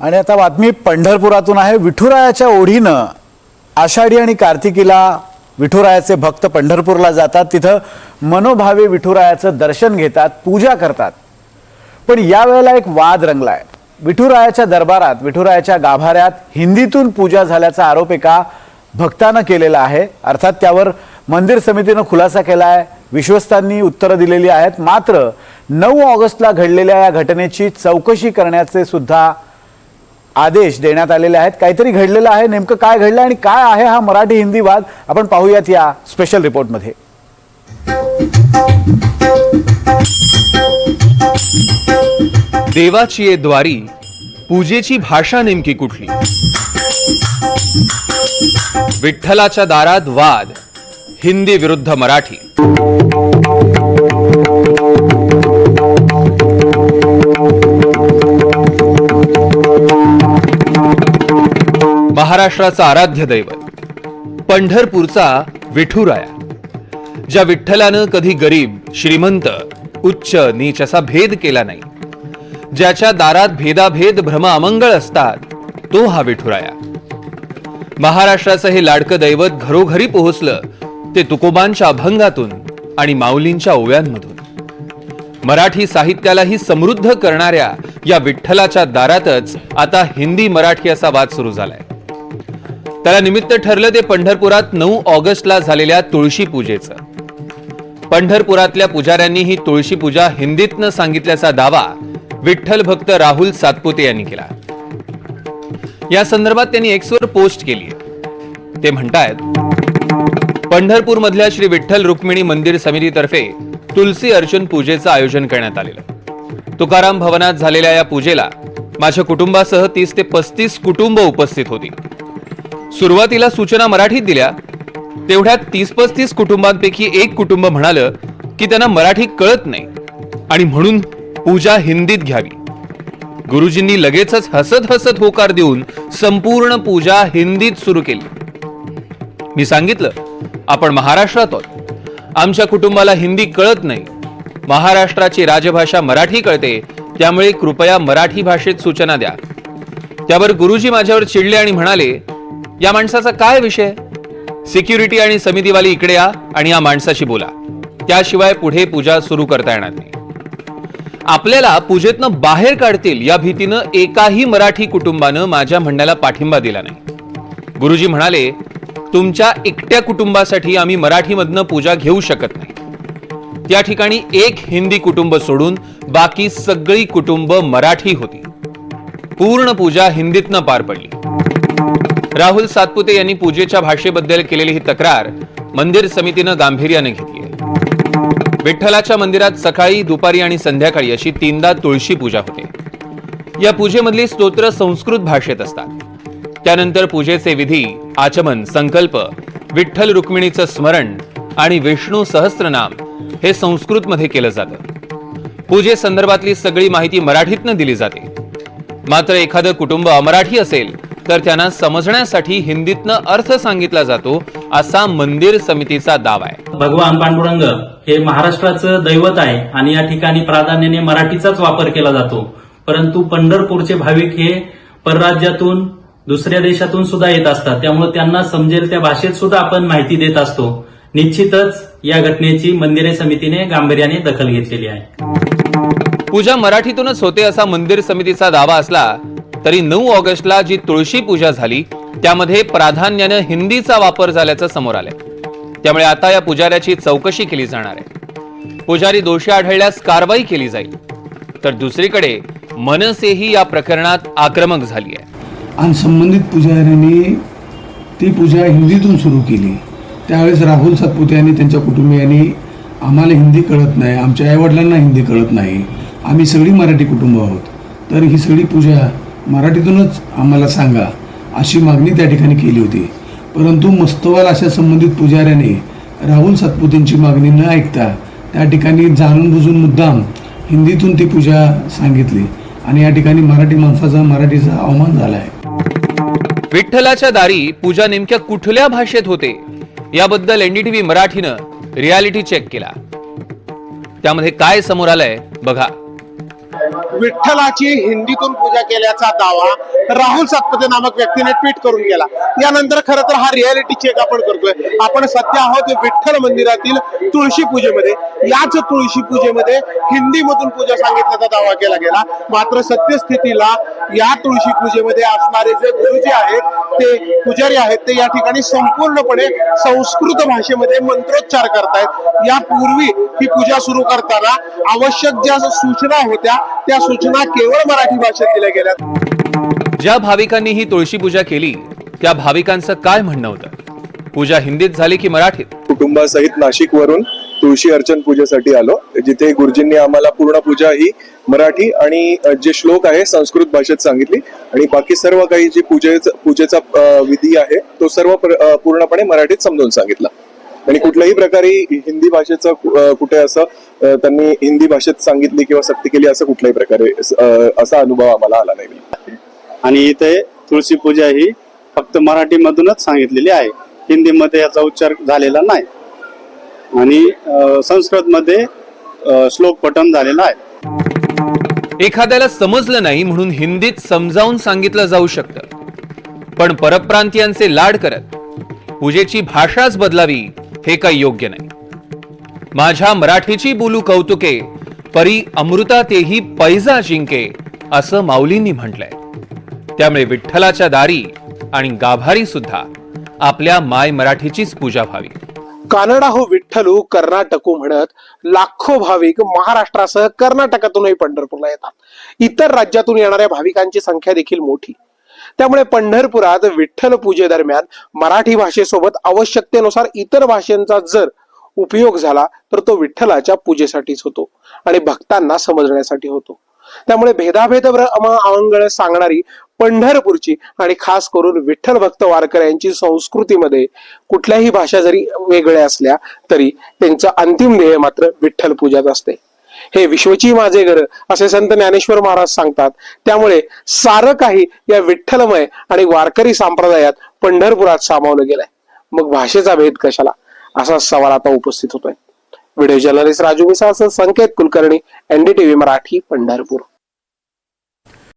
आणि आता बातमी पंढरपुरातून आहे. विठुरायाच्या ओढीनं आषाढी आणि कार्तिकीला विठुरायाचे भक्त पंढरपूरला जातात. तिथं मनोभावे विठुरायाचं दर्शन घेतात पूजा करतात. पण यावेळेला एक वाद रंगलाय. विठुरायाच्या दरबारात विठुरायाच्या गाभाऱ्यात हिंदीतून पूजा झाल्याचा आरोप एका भक्तानं केलेला आहे. अर्थात त्यावर मंदिर समितीनं खुलासा केला आहे विश्वस्तांनी उत्तरं दिलेली आहेत. मात्र नऊ ऑगस्टला घडलेल्या या घटनेची चौकशी करण्याचे सुद्धा आदेश देण्यात आलेले आहेत. काहीतरी घडलेलं आहे. नेमकं काय घडलं आणि काय आहे हा मराठी हिंदी वाद? आपण पाहूयात या स्पेशल रिपोर्टमध्ये देवाची ये द्वारी पूजेची भाषा नेमकी कुठली? विठ्ठलाच्या दारात वाद हिंदी विरुद्ध मराठी. महाराष्ट्राचा आराध्य दैवत पंढरपूरचा विठुराया ज्या विठ्ठलानं कधी गरीब श्रीमंत उच्च नीच असा भेद केला नाही ज्याच्या दारात भेदाभेद भ्रम अमंगळ असतात तो हा विठुराया. महाराष्ट्राचं हे लाडकं दैवत घरोघरी पोहोचलं ते तुकोबांच्या अभंगातून आणि माऊलींच्या ओव्यांमधून. मराठी साहित्यालाही समृद्ध करणाऱ्या या विठ्ठलाच्या दारातच आता हिंदी मराठी असा वाद सुरू झालाय. त्याला निमित्त ठरलं ते पंढरपुरात नऊ ऑगस्टला झालेल्या तुळशी पूजेचं. पंढरपुरातल्या पुजाऱ्यांनी ही तुळशी पूजा हिंदीतनं सांगितल्याचा दावा विठ्ठल भक्त राहुल सातपुते यांनी केला. या संदर्भात त्यांनी एक्सवर पोस्ट केली ते म्हणतायत पंढरपूर मधल्या श्री विठ्ठल रुक्मिणी मंदिर समितीतर्फे तुलसी अर्चन पूजेचं आयोजन करण्यात आलेलं. तुकाराम भवनात झालेल्या या पूजेला माझ्या कुटुंबासह तीस ते पस्तीस कुटुंब उपस्थित होती. सुरुवातीला सूचना मराठीत दिल्या. तेवढ्यात तीस पस्तीस कुटुंबांपैकी एक कुटुंब म्हणालं की त्यांना मराठी कळत नाही. आणि म्हणून पूजा हिंदीत घ्यावी. गुरुजींनी लगेचच हसत हसत होकार देऊन संपूर्ण पूजा हिंदीत सुरू केली. मी सांगितलं आपण महाराष्ट्रात आहोत. आमच्या कुटुंबाला हिंदी कळत नाही. महाराष्ट्राची राजभाषा मराठी कळते त्यामुळे कृपया मराठी भाषेत सूचना द्या. त्यावर गुरुजी माझ्यावर चिडले आणि म्हणाले या माणसाचा काय विषय? सिक्युरिटी आणि समितीवाली इकडे या आणि या माणसाशी बोला. त्याशिवाय पुढे पूजा सुरू करता येणार नाही. आपल्याला पूजेतनं बाहेर काढतील या भीतीनं एकाही मराठी कुटुंबानं माझ्या म्हणण्याला पाठिंबा दिला नाही. गुरुजी म्हणाले तुमच्या एकट्या कुटुंबासाठी आम्ही मराठीमधनं पूजा घेऊ शकत नाही. त्या ठिकाणी एक हिंदी कुटुंब सोडून बाकी सगळी कुटुंब मराठी होती. पूर्ण पूजा हिंदीतनं पार पडली. राहुल सातपुते यांनी पूजेच्या भाषेबद्दल केलेली ही तक्रार मंदिर समितीनं गांभीर्याने घेतली आहे. विठ्ठलाच्या मंदिरात सकाळी दुपारी आणि संध्याकाळी अशी तीनदा तुळशी पूजा होते. या पूजेमधली स्तोत्र संस्कृत भाषेत असतात. त्यानंतर पूजेचे विधी आचमन संकल्प विठ्ठल रुक्मिणीचं स्मरण आणि विष्णू सहस्त्रनाम हे संस्कृतमध्ये केलं जातं. पूजेसंदर्भातली सगळी माहिती मराठीतनं दिली जाते. मात्र एखादं कुटुंब अमराठी असेल तर त्यांना समजण्यासाठी हिंदीतनं अर्थ सांगितला जातो असा मंदिर समितीचा दावा आहे. भगवान पांडुरंग हे महाराष्ट्राचं दैवत आहे आणि या ठिकाणी प्राधान्याने मराठीचाच वापर केला जातो. परंतु पंढरपूरचे भाविक हे परराज्यातून दुसऱ्या देशातून सुद्धा येत असतात. त्यामुळे त्यांना समजेल त्या भाषेत सुद्धा आपण माहिती देत असतो. निश्चितच या घटनेची मंदिरे समितीने गांभीर्याने दखल घेतलेली आहे. पूजा मराठीतूनच होते असा मंदिर समितीचा दावा असला तरी नऊ ऑगस्टला जी तुळशी पूजा झाली त्यामध्ये प्राधान्यानं हिंदीचा वापर झाल्याचं समोर आलंय. त्यामुळे आता या पुजाऱ्याची चौकशी केली जाणार आहे. पुजारी दोषी आढळल्यास कारवाई केली जाईल. तर दुसरीकडे मनसेही या प्रकरणात आक्रमक झाली आहे. आणि संबंधित पुजाऱ्यांनी ती पूजा हिंदीतून सुरू केली. त्यावेळेस राहुल सातपुते यांनी त्यांच्या कुटुंबियांनी आम्हाला हिंदी कळत नाही आमच्या आईवडिलांना हिंदी कळत नाही. आम्ही सगळी मराठी कुटुंब आहोत. तर ही सगळी पूजा मराठीतूनच आम्हाला सांगा अशी मागणी त्या ठिकाणी केली होती. परंतु मस्तवाल अशा संबंधित पुजाऱ्याने राहुल सातपुतेंची मागणी न ऐकता त्या ठिकाणी जाणून बुजून मुद्दाम हिंदीतून ती पूजा सांगितली आणि या ठिकाणी मराठी माणसाचा मराठीचा अवमान झाला आहे विठ्ठलाच्या दारी पूजा नेमक्या कुठल्या भाषेत होते? याबद्दल एनडीटीव्ही मराठीनं रियालिटी चेक केला. त्यामध्ये काय समोर आलंय बघा. विठ्ठलाची हिंदीतून पूजा केल्याचा दावा राहुल सातपते नामक व्यक्तीने ट्विट करून केला. यानंतर खरं तर हा रियालिटी चेक आपण करतोय. आपण सध्या आहोत विठ्ठल मंदिरातील तुळशी पूजेमध्ये. याच तुळशी पूजेमध्ये हिंदीमधून पूजा सांगितल्याचा दावा केला गेला. मात्र सत्यस्थितीला या तुळशी पूजेमध्ये असणारे जे गुरुजी आहेत ते पुजारी आहेत ते या ठिकाणी संपूर्णपणे संस्कृत भाषेमध्ये मंत्रोच्चार करतायत. यापूर्वी ही पूजा सुरू करताना आवश्यक ज्या सूचना होत्या त्या सूचना केवळ मराठी भाषेत दिल्या गेल्या. ज्या भाविकांनी ही तुळशी पूजा केली त्या भाविकांचं काय म्हणणं होतं? पूजा हिंदीत झाली की मराठीत? कुटुंबासहित नाशिक वरून तुळशी अर्चन पूजेसाठी आलो. जिथे गुरुजींनी आम्हाला पूर्ण पूजा ही मराठी आणि जे श्लोक आहे संस्कृत भाषेत सांगितली. आणि बाकी सर्व काही जी पूजेचा पूजेचा विधी आहे तो सर्व पूर्णपणे मराठीत समजावून सांगितला. आणि कुठल्याही प्रकारे हिंदी भाषेचं कुठे असं त्यांनी हिंदी भाषेत सांगितली किंवा सक्ती केली असं कुठल्याही प्रकारे असा अनुभव आम्हाला आला नाही. आणि इथे तुळशी पूजा ही फक्त मराठीमधूनच सांगितलेली आहे. हिंदीमध्ये याचा उच्चार झालेला नाही. आणि संस्कृतमध्ये श्लोक पठण झालेला आहे. एखाद्याला समजलं नाही म्हणून हिंदीत समजावून सांगितलं जाऊ शकतं. पण परप्रांतीयांचे लाड करत पूजेची भाषाच बदलावी हे काही योग्य नाही. माझ्या मराठीची बोलू कौतुके परी अमृता तेही पैजा जिंके असं माऊलींनी म्हटलंय. त्यामुळे विठ्ठलाच्या दारी आणि गाभारी सुद्धा आपल्या माय मराठीचीच पूजा व्हावी. कानडा हो विठ्ठलू कर्नाटकू म्हणत लाखो भाविक महाराष्ट्रासह कर्नाटकातूनही पंढरपूरला येतात. इतर राज्यातून येणाऱ्या भाविकांची संख्या देखील मोठी. त्यामुळे पंढरपुरात विठ्ठल पूजेदरम्यान मराठी भाषेसोबत आवश्यकतेनुसार इतर भाषांचा जर उपयोग झाला तर तो विठ्ठलाच्या पूजेसाठीच होतो आणि भक्तांना समजण्यासाठी होतो. त्यामुळे भेदाभेद अवंगळ सांगणारी पंढरपूरची आणि खास करून विठ्ठल भक्त वारकऱ्यांची संस्कृतीमध्ये कुठल्याही भाषा जरी वेगळ्या असल्या तरी त्यांचं अंतिम ध्येय मात्र विठ्ठल पूजाच असते. हे विश्वची माझे घर असे संत ज्ञानेश्वर महाराज सांगतात. त्यामुळे सारं काही या विठ्ठलमय आणि वारकरी संप्रदायात पंढरपुरात सामावलं गेलंय. मग भाषेचा भेद कशाला? असा सवाल आता उपस्थित होतोय. Video journalist Raju Misa Sanket Kulkarni NDTV Marathi Pandharpur.